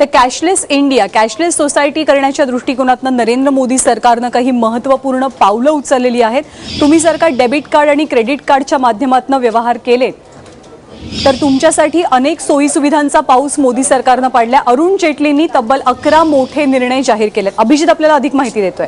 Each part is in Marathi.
तर कॅशलेस इंडिया कॅशलेस सोसायटी करण्याच्या दृष्टिकोनातनं नरेंद्र मोदी सरकारनं काही महत्त्वपूर्ण पावलं उचललेली आहेत. तुम्ही जर का डेबिट कार्ड आणि क्रेडिट कार्डच्या माध्यमातून व्यवहार केलेत तर तुमच्यासाठी अनेक सोयी सुविधांचा पाऊस मोदी सरकारनं पाडल्या. अरुण जेटलींनी तब्बल अकरा मोठे निर्णय जाहीर केलेत. अभिजित आपल्याला अधिक माहिती देतोय.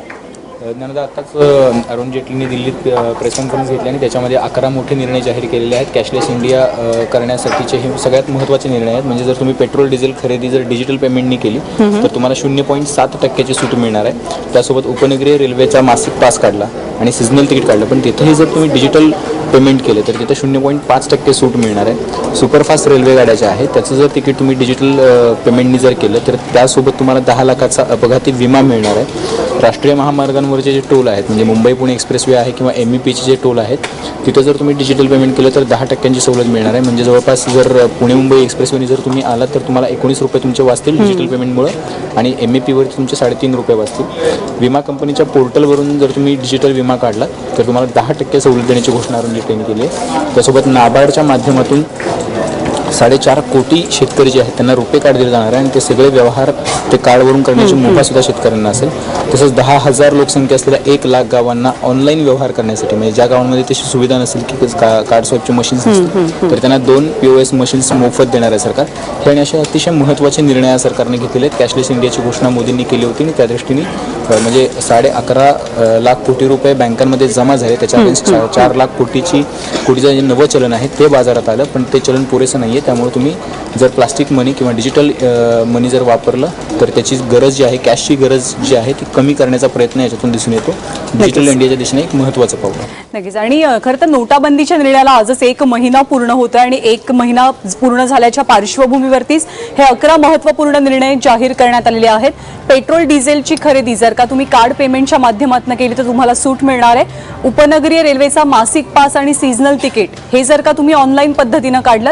ज्ञानदा आत्ताच अरुण जेटलींनी दिल्लीत प्रेस कॉन्फरन्स घेतली आणि त्याच्यामध्ये अकरा मोठे निर्णय जाहीर केलेले आहेत. कॅशलेस इंडिया करण्यासाठीचे हे सगळ्यात महत्त्वाचे निर्णय आहेत. म्हणजे जर तुम्ही पेट्रोल डिझेल खरेदी जर डिजिटल पेमेंटनी केली तर तुम्हाला शून्य पॉईंट सात टक्क्याची सूट मिळणार आहे. त्यासोबत उपनगरीय रेल्वेचा मासिक पास काढला आणि सिजनल तिकीट काढलं. पण तिथेही जर तुम्ही डिजिटल पेमेंट केले तर तिथे शून्य पॉईंट पाच टक्के सूट मिळणार आहे. सुपरफास्ट रेल्वे गाड्या ज्या आहेत त्याचं जर तिकीट तुम्ही डिजिटल पेमेंटनी जर केलं तर त्यासोबत तुम्हाला दहा लाखाचा अपघाती विमा मिळणार आहे. राष्ट्रीय महामार्गांवरचे जे टोल आहेत म्हणजे मुंबई पुणे एक्सप्रेसवे आहे किंवा एम ई पीचे जे टोल आहेत तिथं जर तुम्ही डिजिटल पेमेंट केलं तर दहा टक्क्यांची सवलत मिळणार आहे. म्हणजे जवळपास जर पुणे मुंबई एक्सप्रेसवेने जर तुम्ही आलात तर तुम्हाला एकोणीस रुपये तुमचे वाचतील डिजिटल पेमेंटमुळं आणि एम ए पीवरती तुमचे साडेतीन रुपये वाचतील विमा कंपनीच्या पोर्टलवरून जर तुम्ही डिजिटल विमा काढला तर तुम्हाला दहा टक्के सवलत देण्याची घोषणा अरुण जेटलीने केली आहे. त्यासोबत नाबार्डच्या माध्यमातून साडेचार कोटी शेतकरी जे आहेत त्यांना रुपे कार्ड दिले जाणार आहे आणि ते सगळे व्यवहार ते कार्डवरून करण्याची मुभा सुद्धा शेतकऱ्यांना असेल. तसंच दहा हजार लोकसंख्या असलेल्या एक लाख गावांना ऑनलाईन व्यवहार करण्यासाठी म्हणजे ज्या गावांमध्ये तशी सुविधा नसेल की कार्ड स्वॅपचे मशीन्स असतील तर त्यांना दोन पी ओ एस मशीन्स मोफत देणार आहे सरकार. हे आणि असे अतिशय महत्त्वाचे निर्णय सरकारने घेतलेले आहेत. कॅशलेस इंडियाची घोषणा मोदींनी केली होती आणि त्या दृष्टीने म्हणजे साडे अकरा लाख कोटी रुपये बँकांमध्ये जमा झाले. त्याच्यामध्ये चार लाख कोटीची कोटीचं जे नवं चलन आहे ते बाजारात आलं पण ते चलन पुरेसं नाही त्यामुळे तुम्ही जर प्लास्टिक मनी किंवा डिजिटल मनी जर वापरलं तर त्याची गरज जी आहे कॅशची गरज जी आहे ती कमी करण्याचा प्रयत्न याच्यातून दिसून येतो. डिजिटल इंडियाच्या दिशेने एक महत्त्वाचं पाऊल नक्कीच. आणि खरं तर नोटाबंदीच्या निर्णयाला आजच एक महिना पूर्ण होतोय आणि एक महिना पूर्ण झाल्याच्या पार्श्वभूमीवरतीच हे अकरा महत्त्वपूर्ण निर्णय जाहीर करण्यात आलेले आहेत. पेट्रोल डिझेलची खरेदी जर का तुम्ही कार्ड पेमेंटच्या माध्यमातून केली तर तुम्हाला सूट मिळणार आहे. उपनगरीय रेल्वेचा मासिक पास आणि सीझनल तिकीट हे जर का तुम्ही ऑनलाईन पद्धतीनं काढलं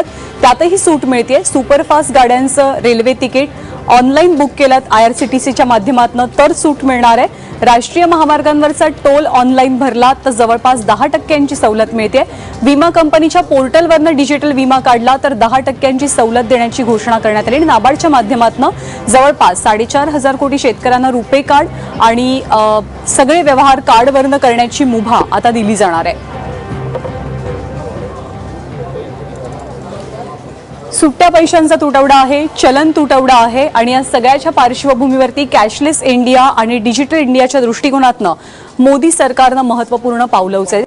त्यातही सूट मिळते सुपरफास्ट गाड्यांचं रेल्वे तिकीट ऑनलाईन बुक केलात आय आर सी टी सीच्या माध्यमातून तर सूट मिळणार आहे. राष्ट्रीय महामार्गांवरचा टोल ऑनलाईन भरला तर जवळपास दहा टक्क्यांची सवलत मिळते विमा कंपनीच्या पोर्टलवरनं डिजिटल विमा काढला तर दहा टक्क्यांची सवलत देण्याची घोषणा करण्यात आली. आणि नाबार्डच्या माध्यमातून जवळपास साडेचार हजार कोटी शेतकऱ्यांना रुपे कार्ड आणि सगळे व्यवहार कार्डवरनं करण्याची मुभा आता दिली जाणार आहे. सुट्ट्या पैशांचा तुटवडा आहे चलन तुटवडा आहे आणि या सगळ्याच्या पार्श्वभूमीवरती कॅशलेस इंडिया आणि डिजिटल इंडियाच्या दृष्टिकोनातनं मोदी सरकारनं महत्त्वपूर्ण पावलं उचल